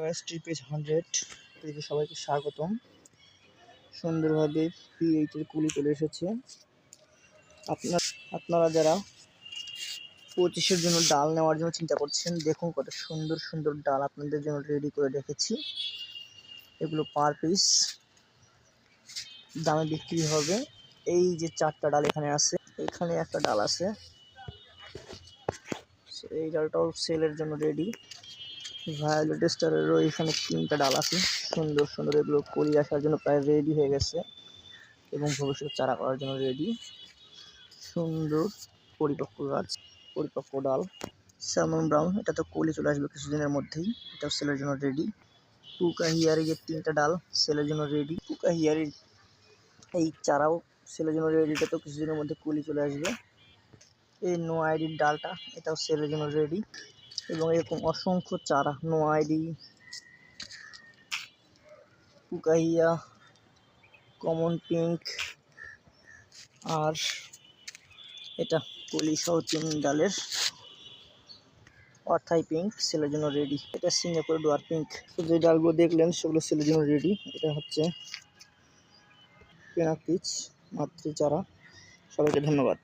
ওয়েস্ট্রি page hundred পেজে সবাইকে স্বাগতম। সুন্দরভাবে পিএইচের কুলি চলে এসেছে। আপনার, আপনারা যারা পঁচিশের জন্য ডাল নেওয়ার জন্য চিন্তা করছেন, দেখুন কত সুন্দর সুন্দর ডাল আপনাদের জন্য রেডি করে রেখেছি। এগুলো পার পিস দামে বিক্রি হবে। এই যে চারটা ডাল এখানে আছে, এখানে একটা ডাল আছে। এই ডালটাও সেলের জন্য রেডি ভায়োলেট স্টারেরও এখানে তিনটা ডাল আছে। সুন্দর সুন্দর এগুলো কলি আসার জন্য প্রায় রেডি হয়ে গেছে এবং ভবিষ্যৎ চারা করার জন্য রেডি সুন্দর পরিপক্ক গাছ, পরিপক্ক ডাল। স্যালমন ব্রাউন এটা তো কলি চলে আসবে কিছুদিনের মধ্যেই। এটাও সেলের জন্য রেডি পুকা হিয়ারি যে তিনটা ডাল সেলের জন্য রেডি পুকা হিয়ারির এই চারাও সেলের জন্য রেডি এটা তো কিছুদিনের মধ্যে কলি চলে আসবে। এই নো আইডির ডালটা, এটাও সেলের জন্য রেডি এবং এরকম অসংখ্য চারা নো আইডি পুকাইয়া কমন পিঙ্ক আর এটা কলি সহ তিন ডালের অর্থাই পিঙ্ক সেলের জন্য রেডি এটা সিঙ্গাপুর ডোয়ার পিঙ্ক তো যে ডালগুলো দেখলেন, সেগুলো সেলের জন্য রেডি এটা হচ্ছে পেনাক পিচ মাতৃ চারা সবাইকে ধন্যবাদ।